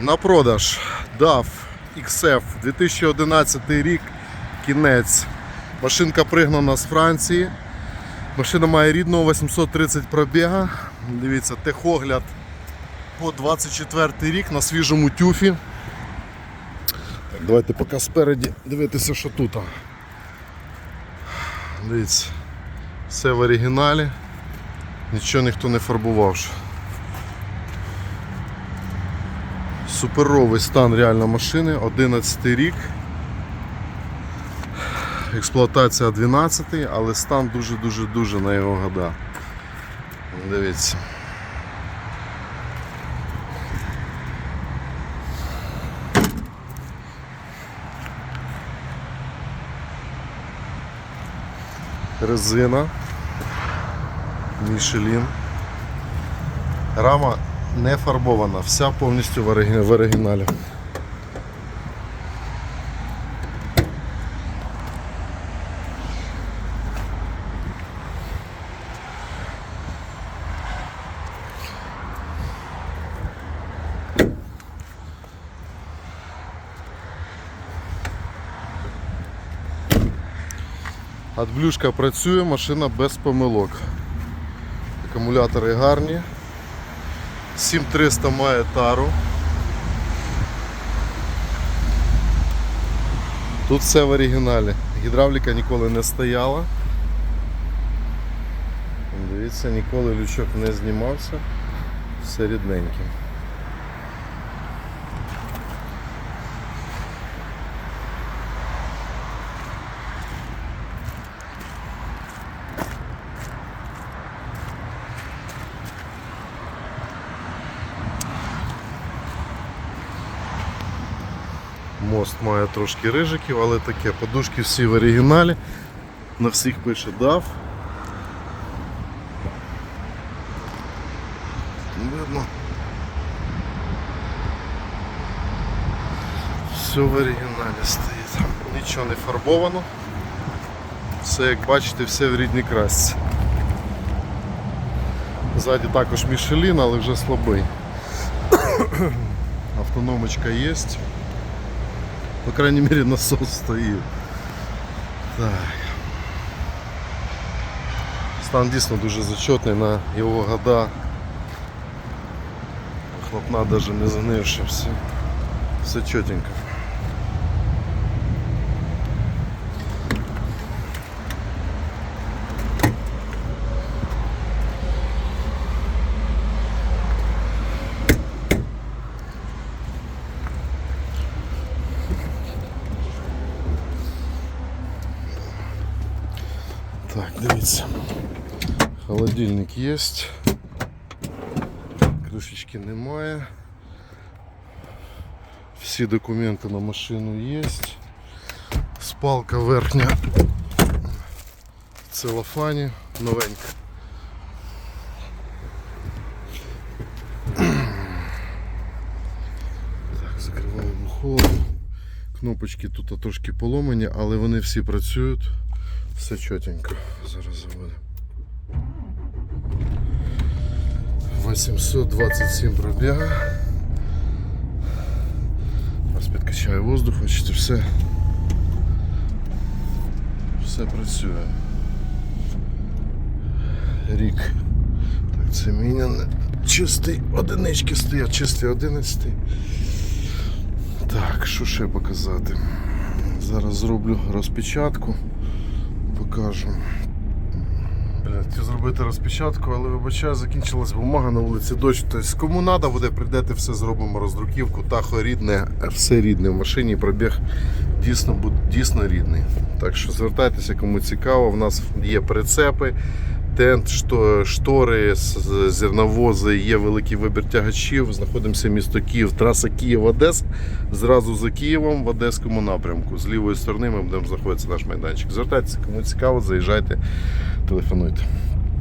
На продаж DAF XF 2011 рік, кінець. Машинка пригнана з Франції. Машина має рідного 830 пробіга. Дивіться, техогляд по 24 рік на свіжому тюфі. Так, давайте поки спереді дивитися, що тут. Дивіться, все в оригіналі. Нічого ніхто не фарбував. ще. Суперовий стан реально машини, 11 рік. Експлуатація 12, але стан дуже-дуже-дуже на його года. Дивіться. Резина. Мішелін. Рама не фарбована, вся повністю в оригі- в оригіналі. Адблюшка працює, машина без помилок. Акумулятори гарні. 7300 має тару. Тут все в оригіналі. Гідравліка ніколи не стояла. Дивіться, ніколи лючок не знімався. Все рідненьке. Мост має трошки рижиків, але таке. Подушки всі в оригіналі. На всіх пише DAF. Видно. Все в оригіналі стоїть. Нічого не фарбовано. Все, як бачите, все в рідній красці. Ззаді також Мішелін, але вже слабий. Автономочка є. По крайней мере насос стоїть. Так. Стан дійсно дуже зачетний на його года. Хлопна навіть не занивши, все, все чотенько. Так, дивіться. Холодильник є. Кришечки немає. Всі документи на машину є. Спалка верхня в новенька. Так, закриваємо холод. Кнопочки тут трошки поломані, але вони всі працюють. Все чотенько. Зараз заводимо. 827 пробіга. Зараз підкачаю воздух, бачите, все. Все працює. Рік. Так, це міняне. Чистий одинички стоять, чистий одинадцятий. Так, що ще показати? Зараз зроблю розпечатку покажу. Бля, хотів зробити розпечатку, але вибачаю, закінчилась бумага на вулиці дощ. Тобто, кому треба буде, прийдете, все зробимо роздруківку, тахо рідне, все рідне в машині, пробіг дійсно, дійсно рідний. Так що звертайтеся, кому цікаво, в нас є прицепи, тент, што- штори, зерновози, є великий вибір тягачів. Знаходимося місто Київ, траса Київ-Одес. Зразу за Києвом в Одеському напрямку. З лівої сторони ми будемо знаходитися наш майданчик. Звертайтеся, кому цікаво, заїжджайте, телефонуйте.